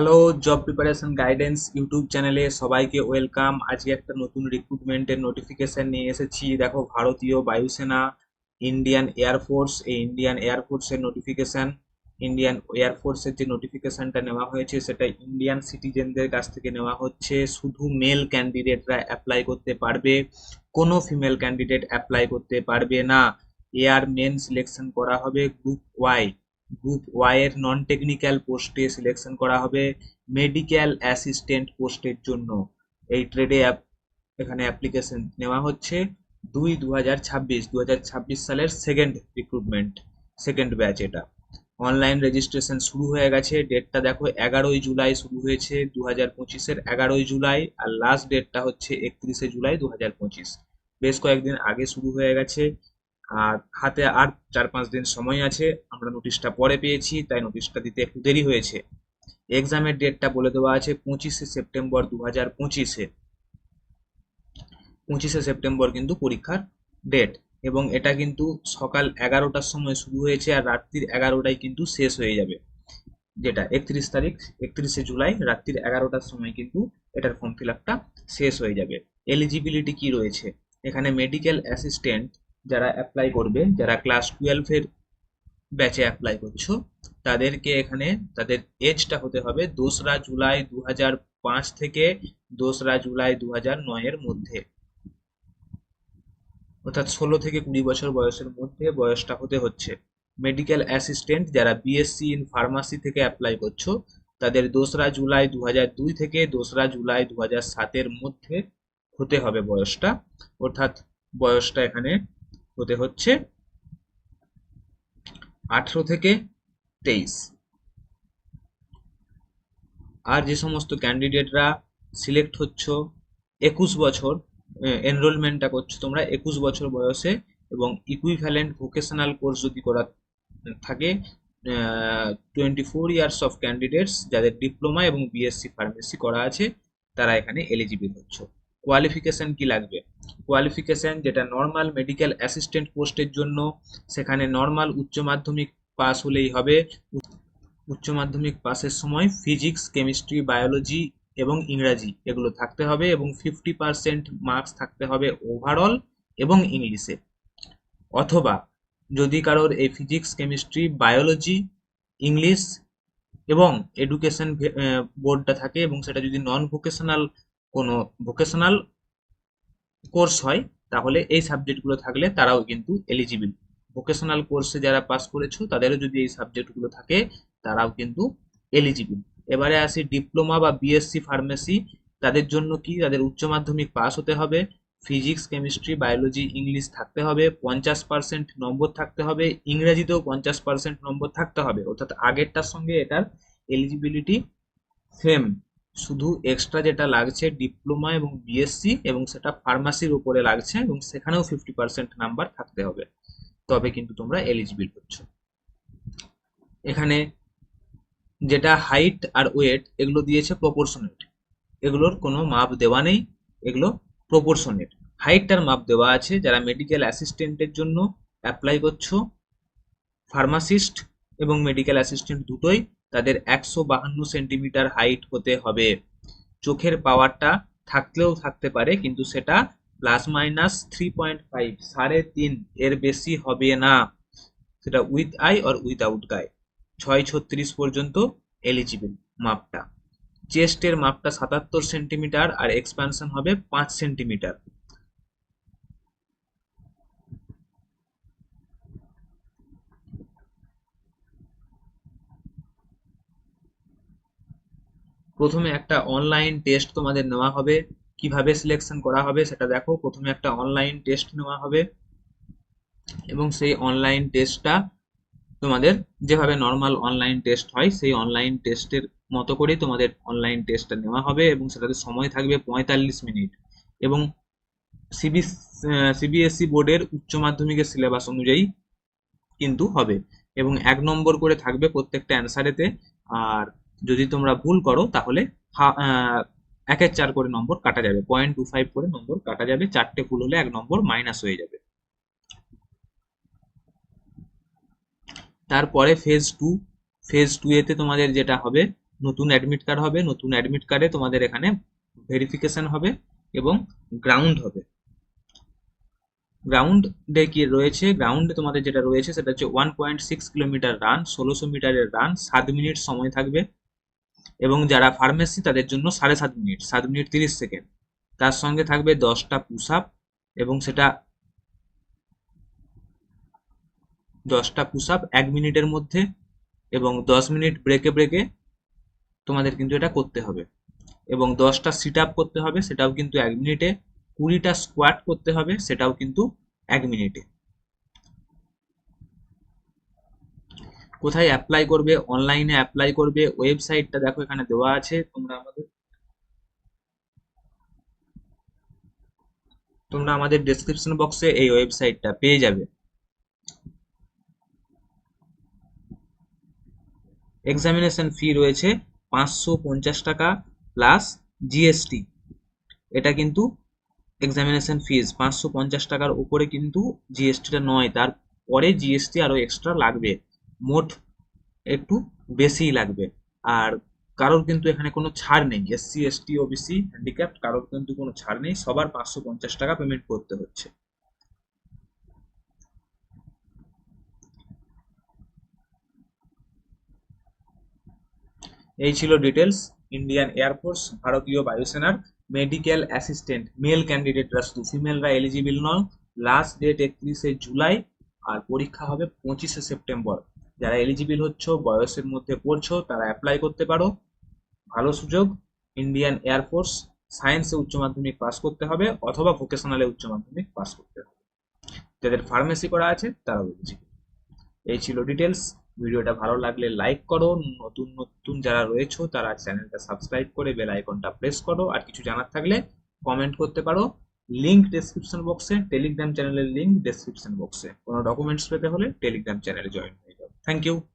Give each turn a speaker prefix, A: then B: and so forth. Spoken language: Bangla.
A: Hello job preparation guidance YouTube চ্যানেলে সবাইকে ওয়েলকাম আজকে একটা নতুন রিক্রুটমেন্টের নোটিফিকেশন নিয়ে এসেছি। দেখো, ভারতীয় বায়ুসেনা ইন্ডিয়ান এয়ারফোর্স এই ইন্ডিয়ান এয়ারফোর্সের নোটিফিকেশন ইন্ডিয়ান এয়ারফোর্সের যে নোটিফিকেশনটা নেওয়া হয়েছে, সেটা ইন্ডিয়ান সিটিজেনদের কাছ থেকে নেওয়া হচ্ছে। শুধু মেল ক্যান্ডিডেটরা অ্যাপ্লাই করতে পারবে, কোনো ফিমেল ক্যান্ডিডেট অ্যাপ্লাই করতে পারবে না। এয়ার মেন সিলেকশন করা হবে গ্রুপ ওয়াই গ্রুপ ওয়াই এর নন টেকনিক্যাল পোস্টে সিলেকশন করা হবে মেডিকেল অ্যাসিস্ট্যান্ট পোস্টের জন্য। এই ট্রেডে এখানে অ্যাপ্লিকেশন নেওয়া হচ্ছে। দুই দু হাজার ছাব্বিশ দু হাজার ছাব্বিশ সালের সেকেন্ড রিক্রুটমেন্ট সেকেন্ড ব্যাচ এটা। অনলাইন রেজিস্ট্রেশন শুরু হয়ে গেছে। ডেটটা দেখো, এগারোই জুলাই শুরু হয়েছে দু হাজার পঁচিশের এগারোই জুলাই আর লাস্ট ডেটটা হচ্ছে একত্রিশে জুলাই দু হাজার পঁচিশ। বেশ কয়েকদিন আগে শুরু হয়ে গেছে। আর হাতে আর চার পাঁচ দিন সময় আছে। আমরা নোটিশটা পরে পেয়েছি, তাই নোটিশটা দিতে একটু দেরি হয়েছে। এক্সামের ডেটটা বলে দেওয়া আছে পঁচিশে সেপ্টেম্বর দু হাজার পঁচিশে। পঁচিশে সেপ্টেম্বর কিন্তু পরীক্ষার ডেট এবং এটা কিন্তু সকাল এগারোটার সময় শুরু হয়েছে আর রাত্রির এগারোটায় কিন্তু শেষ হয়ে যাবে। যেটা একত্রিশ তারিখ, একত্রিশে জুলাই রাত্রির এগারোটার সময় কিন্তু এটার ফর্ম ফিল শেষ হয়ে যাবে। এলিজিবিলিটি কি রয়েছে? এখানে মেডিকেল অ্যাসিস্ট্যান্ট যারা অ্যাপ্লাই করবে, যারা ক্লাস টুয়েলভের ব্যাচে অ্যাপ্লাই করছ, তাদেরকে এখানে তাদের এজটা হতে হবে দোসরা জুলাই দু থেকে দোসরা জুলাই দু হাজার নয়ের মধ্যে। অর্থাৎ ষোলো থেকে কুড়ি বছর বয়সের মধ্যে বয়সটা হতে হচ্ছে। মেডিকেল অ্যাসিস্ট্যান্ট যারা বিএসসি ইন ফার্মাসি থেকে অ্যাপ্লাই করছ, তাদের দোসরা জুলাই দু দুই থেকে দোসরা জুলাই দু সাতের মধ্যে হতে হবে বয়সটা। অর্থাৎ বয়সটা এখানে হতে হচ্ছে আঠেরো থেকে তেইশ। আর যে সমস্ত ক্যান্ডিডেটরা সিলেক্ট হচ্ছ, একুশ বছর এনরোলমেন্টটা করছ তোমরা, একুশ বছর বয়সে এবং ইকুইভ্যালেন্ট ভোকেশনাল কোর্স যদি করা থাকে twenty four years of candidates যাদের ডিপ্লোমা এবং বিএসসি ফার্মেসি করা আছে, তারা এখানে এলিজিবল হচ্ছে। কোয়ালিফিকেশন কি লাগবে? কোয়ালিফিকেশন যেটা নর্মাল মেডিকেল অ্যাসিস্ট্যান্ট পোস্টের জন্য, সেখানে নর্মাল উচ্চ মাধ্যমিক পাস হলেই হবে। উচ্চ মাধ্যমিক পাসের সময় ফিজিক্স কেমিস্ট্রি বায়োলজি এবং ইংরাজি এগুলো থাকতে হবে এবং ফিফটি পার্সেন্ট মার্কস থাকতে হবে ওভারঅল এবং ইংলিশে। অথবা যদি কারোর এই ফিজিক্স কেমিস্ট্রি বায়োলজি ইংলিশ এবং এডুকেশন বোর্ডটা থাকে এবং সেটা যদি নন ভোকেশনাল কোনো ভোকেশনাল কোর্স হয়, তাহলে এই সাবজেক্টগুলো থাকলে তারাও কিন্তু এলিজিবল ভোকেশনাল কোর্সে যারা পাস করেছ, তাদেরও যদি এই সাবজেক্টগুলো থাকে, তারাও কিন্তু এলিজিবল এবারে আসি ডিপ্লোমা বা বিএসসি ফার্মেসি তাদের জন্য কি? তাদের উচ্চ মাধ্যমিক পাস হতে হবে ফিজিক্স কেমিস্ট্রি বায়োলজি ইংলিশ থাকতে হবে, পঞ্চাশ পার্সেন্ট নম্বর থাকতে হবে, ইংরেজিতেও পঞ্চাশ পার্সেন্ট নম্বর থাকতে হবে। অর্থাৎ আগেরটার সঙ্গে এটার এলিজিবিলিটি সেম শুধু এক্সট্রা যেটা লাগছে ডিপ্লোমা এবং বিএসসি এবং সেটা ফার্মাসির উপরে লাগছে এবং সেখানেও ফিফটি পার্সেন্ট নাম্বার থাকতে হবে। তবে কিন্তু তোমরা এলিজিবল হচ্ছ। এখানে যেটা হাইট আর ওয়েট এগুলো দিয়েছে প্রপোর্শনেট এগুলোর কোনো মাপ দেওয়া নেই, এগুলো প্রপোর্শনেট হাইটটার মাপ দেওয়া আছে, যারা মেডিকেল অ্যাসিস্ট্যান্টের জন্য অ্যাপ্লাই করছ ফার্মাসিস্ট এবং মেডিকেল অ্যাসিস্ট্যান্ট দুটোই। তাদের একশো বাহান্ন সেন্টিমিটার হাইট হতে হবে। চোখের পাওয়ারটা থাকলেও থাকতে পারে, কিন্তু সেটা plus minus three point five, সাড়ে তিন এর বেশি হবে না। সেটা উইথ আই অর উইথআউট গায়ে। ছয় ছত্রিশ পর্যন্ত এলিজিবল মাপটা। চেস্টের মাপটা সাতাত্তর সেন্টিমিটার আর এক্সপানশন হবে পাঁচ সেন্টিমিটার। প্রথমে একটা অনলাইন টেস্ট তোমাদের নেওয়া হবে। কীভাবে সিলেকশন করা হবে সেটা দেখো। প্রথমে একটা অনলাইন টেস্ট নেওয়া হবে। এবং সেই অনলাইন টেস্টটা তোমাদের যেভাবে নর্মাল অনলাইন টেস্ট হয়, সেই অনলাইন টেস্টের মতো করেই তোমাদের অনলাইন টেস্টটা নেওয়া হবে এবং সেটাতে সময় থাকবে পঁয়তাল্লিশ মিনিট। এবং সিবি সিবিএসই বোর্ডের উচ্চ মাধ্যমিকের সিলেবাস অনুযায়ী কিন্তু হবে। এবং এক নম্বর করে থাকবে প্রত্যেকটা অ্যান্সারেতে আর যদি তোমরা ভুল করো, তাহলে একের চার করে নম্বর কাটা যাবে। পয়েন্ট টু ফাইভ করে নম্বর কাটা যাবে। চারটে ভুল হলে এক নম্বর মাইনাস হয়ে যাবে। তারপরে ফেজ টু ফেজ টু এতে তোমাদের যেটা হবে, নতুন অ্যাডমিট কার্ড হবে। নতুন অ্যাডমিট কার্ডে তোমাদের এখানে ভেরিফিকেশন হবে এবং গ্রাউন্ড হবে। গ্রাউন্ডে কি রয়েছে? গ্রাউন্ডে তোমাদের যেটা রয়েছে, সেটা হচ্ছে one point six kilometre run ষোলোশো মিটারের রান সাত মিনিট সময় থাকবে। এবং যারা ফার্মেসি তাদের জন্য সাড়ে সাত মিনিট সাত মিনিট তিরিশ সেকেন্ড তার সঙ্গে থাকবে দশটা পুশ আপ এবং সেটা দশটা পুশ আপ এক মিনিটের মধ্যে এবং দশ মিনিট ব্রেকে ব্রেকে তোমাদের কিন্তু এটা করতে হবে। এবং দশটা সিট আপ করতে হবে, সেটাও কিন্তু এক মিনিটে। কুড়িটা স্কোয়াট করতে হবে, সেটাও কিন্তু এক মিনিটে। কোথায় অ্যাপ্লাই করবে অনলাইনে অ্যাপ্লাই করবে ওয়েবসাইটটা দেখো এখানে দেওয়া আছে, তোমরা আমাদের তোমরা আমাদের ডেসক্রিপশন বক্সে এই ওয়েবসাইটটা পেয়ে যাবে। এক্সামিনেশন ফি রয়েছে পাঁচশো পঞ্চাশ টাকা প্লাস জিএসটি এটা কিন্তু এক্সামিনেশন ফিজ পাঁচশো পঞ্চাশ টাকার উপরে কিন্তু জিএসটিটা নয়, তারপরে জিএসটি আরও এক্সট্রা লাগবে। মোট একটু বেশিই লাগবে। আর কারোর কিন্তু এখানে কোনো ছাড় নেই। এসসি এসটি ওবিসি হ্যান্ডিক্যাপ্ট কারোর কিন্তু কোনো ছাড় নেই। সবার পাঁচশো পঞ্চাশ টাকা পেমেন্ট করতে হচ্ছে। এই ছিল ডিটেলস ইন্ডিয়ান এয়ারফোর্স ভারতীয় বায়ুসেনার মেডিকেল অ্যাসিস্ট্যান্ট মেল ক্যান্ডিডেটরা শুধু। ফিমেলরা এলিজিবল নন লাস্ট ডেট একত্রিশে জুলাই আর পরীক্ষা হবে পঁচিশে সেপ্টেম্বর যারা এলিজিবল হচ্ছ, বয়সের মধ্যে পড়ছো, তারা অ্যাপ্লাই করতে পারো। ভালো সুযোগ ইন্ডিয়ান এয়ারফোর্স সায়েন্সে উচ্চ মাধ্যমিক পাস করতে হবে, অথবা ভোকেশনালে উচ্চ মাধ্যমিক পাস করতে হবে। যাদের ফার্মেসি করা আছে, তারাও এলিজিবল এই ছিল ডিটেলস ভিডিওটা ভালো লাগলে লাইক করো। নতুন নতুন যারা রয়েছে, তারা চ্যানেলটা সাবস্ক্রাইব করে বেল আইকনটা প্রেস করো। আর কিছু জানার থাকলে কমেন্ট করতে পারো। লিংক ডেসক্রিপশন বক্সে টেলিগ্রাম চ্যানেলের লিংক ডেসক্রিপশন বক্সে কোনো ডকুমেন্টস পেতে হলে টেলিগ্রাম চ্যানেলে জয়েন Thank you.